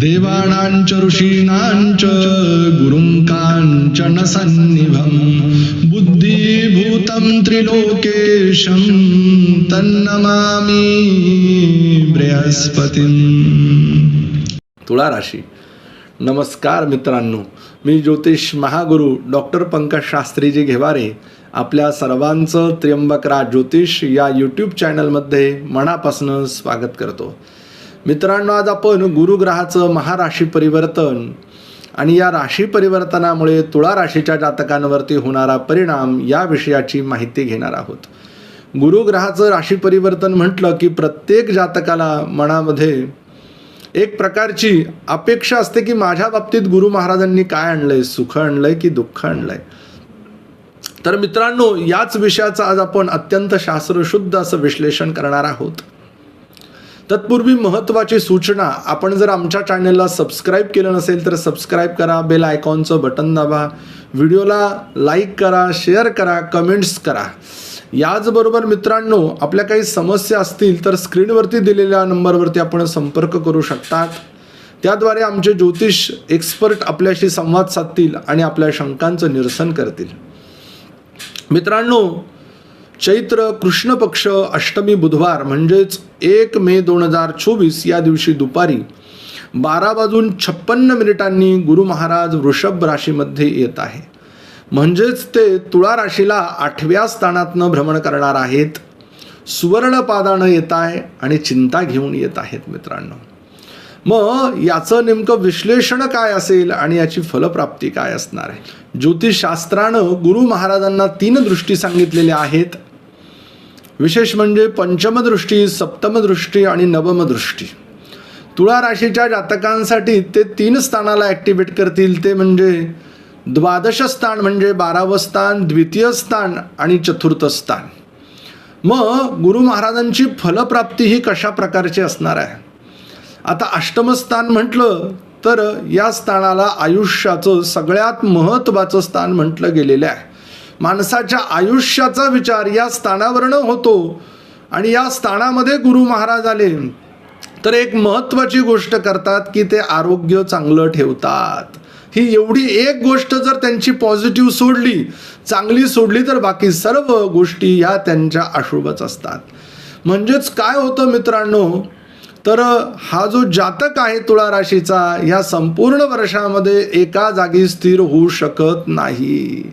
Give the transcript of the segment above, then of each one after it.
देवाणांच ऋषीणांच गुरुं काञ्चन सन्निभं बुद्धिभूतं त्रिलोकेशं तन्नमामि बृहस्पतीम्। तुळा राशी। नमस्कार मित्रांनो मी ज्योतिष महागुरु डॉक्टर पंकज शास्त्रीजी घेवारे आपल्या सर्वांचं त्र्यंबकरा ज्योतिष या यूट्यूब चॅनलमध्ये मनापासून स्वागत करतो. मित्रांनो आज आपण गुरुग्रहाचं महाराशी परिवर्तन आणि या राशी परिवर्तनामुळे तुळा राशीच्या जातकांवरती होणारा परिणाम या विषयाची माहिती घेणार आहोत. गुरुग्रहाचं राशी परिवर्तन म्हटलं की प्रत्येक जातकाला मनामध्ये एक प्रकारची अपेक्षा असते की माझ्या बाबतीत गुरु महाराजांनी काय आणलंय सुख आणलंय की दुःख आणलंय. तर मित्रांनो याच विषयाचं आज आपण अत्यंत शास्त्रशुद्ध असं विश्लेषण करणार आहोत. तत्पूर्वी महत्त्वाची सूचना. आपण जर आमच्या चॅनलला सबस्क्राईब केलं नसेल तर सबस्क्राईब करा बेल आयकॉनचं बटन दाबा. व्हिडिओला लाईक करा शेअर करा कमेंट्स करा. याचबरोबर मित्रांनो आपल्या काही समस्या असतील तर स्क्रीनवरती दिलेल्या नंबरवरती आपण संपर्क करू शकतात. त्याद्वारे आमचे ज्योतिष एक्सपर्ट आपल्याशी संवाद साधतील आणि आपल्या शंकांचं निरसन करतील. मित्रांनो चैत्र कृष्ण पक्ष अष्टमी बुधवार म्हणजेच एक मे दोन हजार चोवीस या दिवशी दुपारी बारा वाजून छप्पन्न मिनिटांनी गुरु महाराज वृषभ राशीमध्ये येत आहे. म्हणजेच ते तुळा राशीला आठव्या स्थानातनं भ्रमण करणार आहेत सुवर्णपादानं येत आहे आणि चिंता घेऊन येत आहेत मित्रांनो. मग याचं नेमकं विश्लेषण काय असेल आणि याची फलप्राप्ती काय असणार आहे? ज्योतिषशास्त्रानं गुरु महाराजांना तीन दृष्टी सांगितलेल्या आहेत. विशेष म्हणजे पंचमदृष्टी सप्तमदृष्टी आणि नवमदृष्टी. तुळा राशीच्या जातकांसाठी ते तीन स्थानाला ॲक्टिवेट करतील. ते म्हणजे द्वादश स्थान म्हणजे बारावं स्थान द्वितीय स्थान आणि चतुर्थ स्थान. मग गुरु महाराजांची फलप्राप्ती ही कशा प्रकारची असणार आहे? आता अष्टमस्थान म्हटलं तर या स्थानाला आयुष्याचं सगळ्यात महत्त्वाचं स्थान म्हटलं गेलेलं आहे. माणसाच्या आयुष्याचा विचार या स्थानावरनं होतो. आणि या स्थानामध्ये गुरु महाराज आले. तर एक महत्त्वाची गोष्ट करतात की ते आरोग्य चांगलं ठेवतात. ही एवढी एक गोष्ट जर त्यांची पॉझिटिव्ह सोडली चांगली सोडली तर बाकी सर्व गोष्टी या त्यांच्या अशुभच असतात. म्हणजेच काय होतं मित्रांनो? तर हा जो जातक आहे तुळा राशीचा या संपूर्ण वर्षामध्ये एका जागी स्थिर होऊ शकत नाही.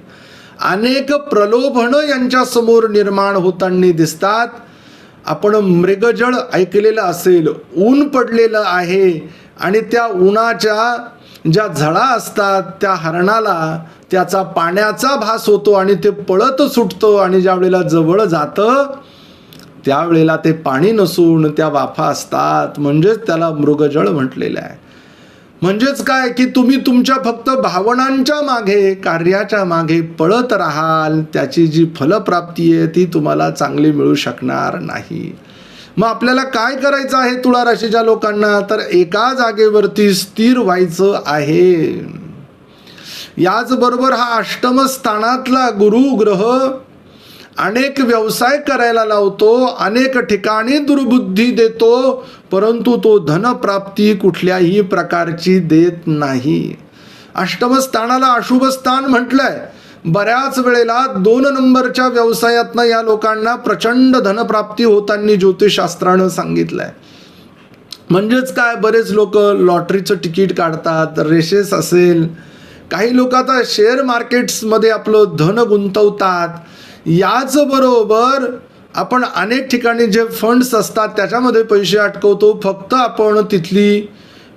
अनेक प्रलोभनं यांच्यासमोर निर्माण होताना दिसतात. आपण मृगजळ ऐकलेलं असेल ऊन पडलेलं आहे आणि त्या उन्हाच्या ज्या झळा असतात त्या हरणाला त्याचा पाण्याचा भास होतो आणि ते पळत सुटतं आणि ज्या वेळेला जवळ जातं त्यावेळेला ते पाणी नसून त्या वाफा असतात. म्हणजेच त्याला मृगजळ म्हटलेलं आहे. म्हणजेच काय? की तुम्ही तुमच्या फक्त भावनांच्या मागे कार्याच्या मागे पळत राहाल. त्याची जी फलप्राप्ती आहे ती तुम्हाला चांगली मिळू शकणार नाही. मग आपल्याला काय करायचं आहे तुळा राशीच्या लोकांना? तर एका जागेवरती स्थिर व्हायचं आहे. याचबरोबर हा अष्टम स्थानातला गुरु ग्रह अनेक व्यवसाय करायला लावतो अनेक ठिकाणी दुर्बुद्धी देतो परंतु तो धनप्राप्ती कुठल्याही प्रकारची देत नाही. अष्टमस्थानाला अशुभ स्थान म्हटलंय. बऱ्याच वेळेला दोन नंबरच्या व्यवसायातनं या लोकांना प्रचंड धनप्राप्ती होताना ज्योतिषशास्त्रानं सांगितलंय. म्हणजेच काय? बरेच लोक लॉटरीचं तिकीट काढतात रेशेस असेल. काही लोक आता शेअर मार्केट्समध्ये आपलं धन गुंतवतात. याचबरोबर आपण अनेक ठिकाणी जे फंड्स असतात त्याच्यामध्ये पैसे अटकवतो. फक्त आपण तिथली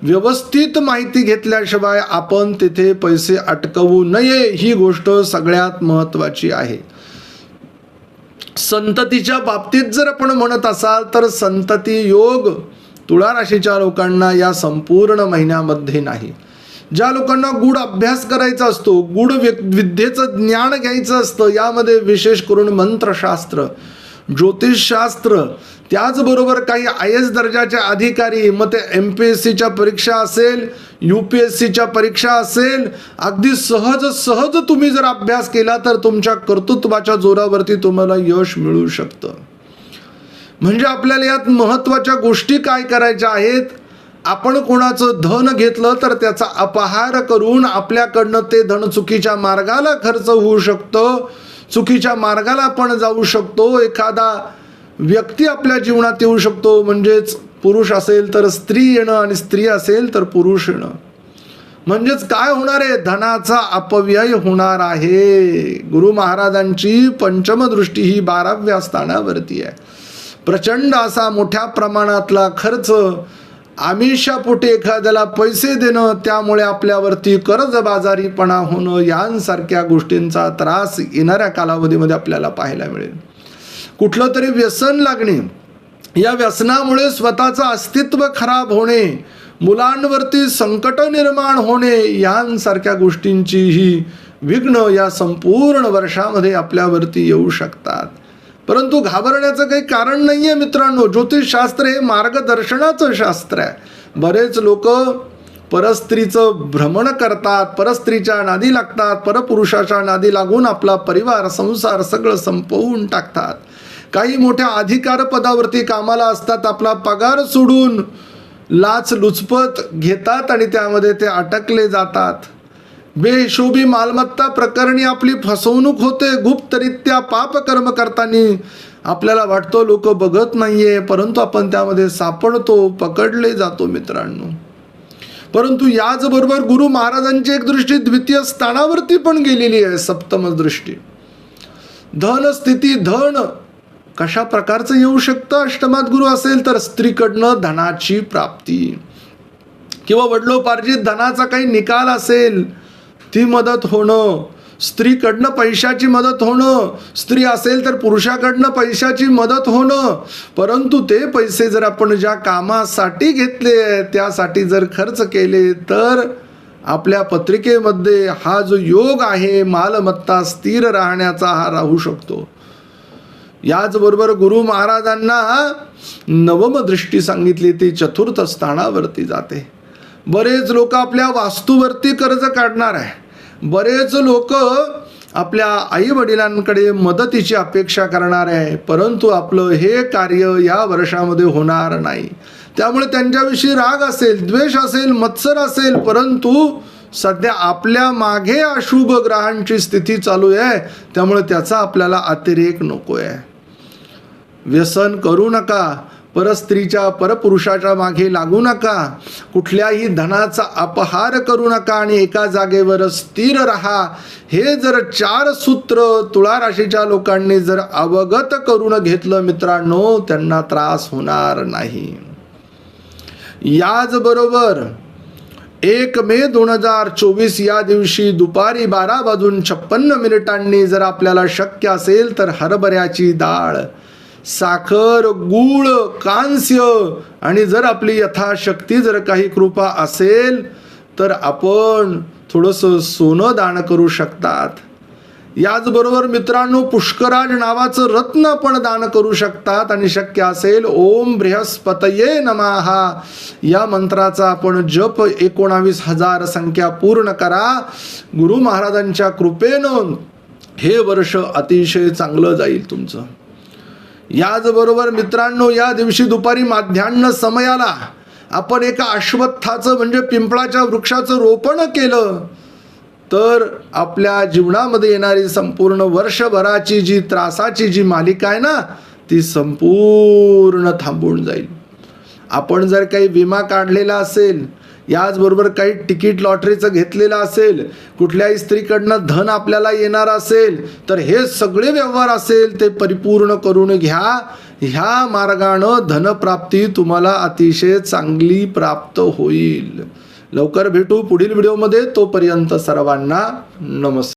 व्यवस्थित माहिती घेतल्याशिवाय आपण तिथे पैसे अटकवू नये ही गोष्ट सगळ्यात महत्त्वाची आहे. संततीच्या बाबतीत जर आपण म्हणत असाल तर संतती योग तुळा राशीच्या लोकांना या संपूर्ण महिन्यामध्ये नाही. ज्या लोकांना गूढ अभ्यास करायचा असतो गूढ विद्येचं ज्ञान घ्यायचं असतं यामध्ये विशेष करून मंत्रशास्त्र. ज्योतिषशास्त्र. त्याचबरोबर काही आय एस दर्जाचे अधिकारी मग ते एम पी एस सीच्या परीक्षा असेल यू पी एस सीच्या परीक्षा असेल अगदी सहज सहज तुम्ही जर अभ्यास केला तर तुमच्या कर्तृत्वाच्या जोरावरती तुम्हाला यश मिळू शकतं. म्हणजे आपल्याला यात महत्त्वाच्या गोष्टी काय करायच्या आहेत? आपण कोणाचं धन घेतलं तर त्याचा अपहार करून आपल्याकडनं ते धन चुकीच्या मार्गाला खर्च होऊ शकतं. चुकीच्या मार्गाला आपण जाऊ शकतो. एखादा व्यक्ती आपल्या जीवनात येऊ शकतो. म्हणजेच पुरुष असेल तर स्त्री येणं आणि स्त्री असेल तर पुरुष येणं. म्हणजेच काय होणार आहे? धनाचा अपव्यय होणार आहे. गुरु महाराजांची पंचमदृष्टी ही बाराव्या स्थानावरती आहे. प्रचंड असा मोठ्या प्रमाणातला खर्च आमिषापोटी एखाद्याला पैसे देणं त्यामुळे आपल्यावरती कर्जबाजारीपणा होणं यांसारख्या गोष्टींचा त्रास येणाऱ्या कालावधीमध्ये आपल्याला पाहायला मिळेल. कुठलं तरी व्यसन लागणे. या व्यसनामुळे स्वतःचं अस्तित्व खराब होणे मुलांवरती संकट निर्माण होणे यांसारख्या गोष्टींचीही विघ्न या संपूर्ण वर्षामध्ये आपल्यावरती येऊ शकतात. परंतु घाबरण्याचं काही कारण नाही आहे मित्रांनो. ज्योतिषशास्त्र हे मार्गदर्शनाचं शास्त्र आहे. बरेच लोक परस्त्रीचं भ्रमण करतात परस्त्रीच्या नादी लागतात परपुरुषाच्या नादी लागून आपला परिवार संसार सगळं संपवून टाकतात. काही मोठ्या अधिकार पदावरती कामाला असतात आपला पगार सोडून लाच लुचपत घेतात आणि त्यामध्ये ते अटकले जातात. बेहिशोबी मालमत्ता प्रकरणी आपली फसवणूक होते गुप्तरित्या पापकर्म करताना. आपल्याला वाटतो लोक बघत नाहीये परंतु आपण त्यामध्ये सापडतो पकडले जातो मित्रांनो. परंतु याचबरोबर गुरु महाराजांची एक दृष्टी द्वितीय स्थानावरती पण गेलेली आहे सप्तम दृष्टी. धन स्थिती धन. कशा प्रकारचं येऊ शकतं? अष्टमात गुरु असेल तर स्त्रीकडनं धनाची प्राप्ती. किंवा वडलोपार्जित धनाचा काही निकाल असेल ती मदत होणं. स्त्रीकडनं पैशाची मदत होणं. स्त्री असेल तर पुरुषाकडनं पैशाची मदत होणं. परंतु ते पैसे जर आपण ज्या कामासाठी घेतले त्यासाठी जर खर्च केले तर आपल्या पत्रिकेमध्ये हा जो योग आहे मालमत्ता स्थिर राहण्याचा हा राहू शकतो. याचबरोबर गुरु महाराजांना नवमदृष्टी सांगितली ती चतुर्थ स्थानावरती जाते. बरेच लोक आपल्या वास्तूवरती कर्ज काढणार आहे. बरेच लोक आपल्या आईवडिलांकडे मदतीची अपेक्षा करणार आहे परंतु आपलं हे कार्य या वर्षामध्ये होणार नाही. त्यामुळे त्यांच्याविषयी राग असेल द्वेष असेल मत्सर असेल परंतु सध्या आपल्या मागे अशुभ ग्रहांची स्थिती चालू आहे त्यामुळे त्याचा आपल्याला अतिरेक नको आहे व्यसन करू नका. परस्त्रीच्या परपुरुषाच्या मागे लागू नका. कुठल्याही धनाचा अपहार करू नका आणि एका जागेवर स्थिर राहा. हे जर चार सूत्र तुळा राशीच्या लोकांनी जर अवगत करून घेतलं मित्रांनो त्यांना त्रास होणार नाही. याचबरोबर एक मे दोन हजार चोवीस या दिवशी दुपारी बारा वाजून छप्पन्न मिनिटांनी जर आपल्याला शक्य असेल तर हरभऱ्याची डाळ साखर गूळ कांस्य आणि जर आपली यथाशक्ती जर काही कृपा असेल तर आपण थोडंसं सोनं दान करू शकतात. याचबरोबर मित्रांनो पुष्कराज नावाचं रत्न पण दान करू शकतात आणि शक्य असेल ओम बृहस्पतये नमाहा या मंत्राचा आपण जप एकोणावीस हजार संख्या पूर्ण करा. गुरु महाराजांच्या कृपेनं हे वर्ष अतिशय चांगलं जाईल तुमचं. याचबरोबर मित्रांनो या दिवशी दुपारी माध्यान्ह समयाला आपण एका अश्वत्थाचं म्हणजे पिंपळाच्या वृक्षाचं रोपण केलं. तर आपल्या जीवनामध्ये येणारी संपूर्ण वर्षभराची जी त्रासाची जी मालिका आहे ना ती संपूर्ण थांबून जाईल. आपण जर काही विमा काढलेला असेल याचबरोबर काही तिकीट लॉटरीचं घेतलेलं असेल कुठल्याही स्त्रीकडनं धन आपल्याला येणार असेल तर हे सगळे व्यवहार असेल ते परिपूर्ण करून घ्या. ह्या मार्गानं धनप्राप्ती तुम्हाला अतिशय चांगली प्राप्त होईल. लवकर भेटू पुढील व्हिडिओमध्ये तोपर्यंत सर्वांना नमस्कार.